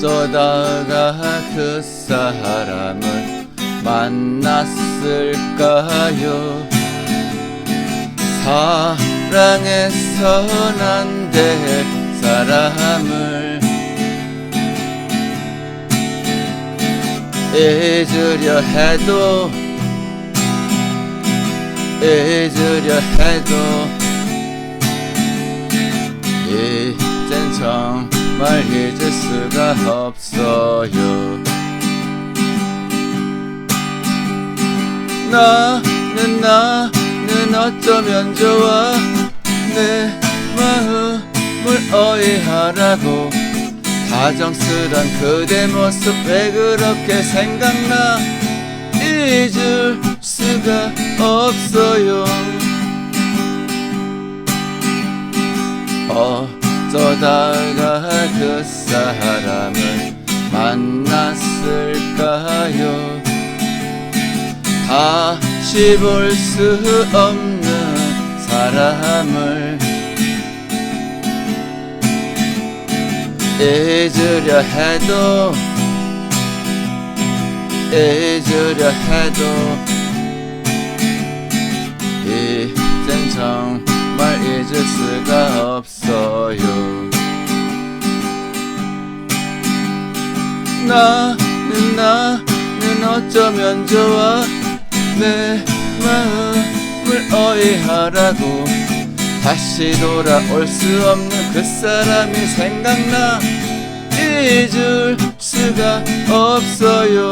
어쩌다가 그 사람을 만났을까요? 사랑해선 안 될 사람을 잊으려 해도 잊으려 해도 이젠 정말 잊을 수가 없어요. 나는 나는 어쩌면 좋아? 내 마음을 어이하라고. 다정스런 그대 모습 왜 그렇게 생각나 잊을 수가 없어요. 어 쩌다가 그 사람을 만났을까요? 다시 볼 수 없는 사람을 잊으려 해도 잊으려 해도 이젠 정 나는 나는 어쩌면 좋아? 내 마음을 어이하라고. 다시 돌아올 수 없는 그 사람이 생각나 잊을 수가 없어요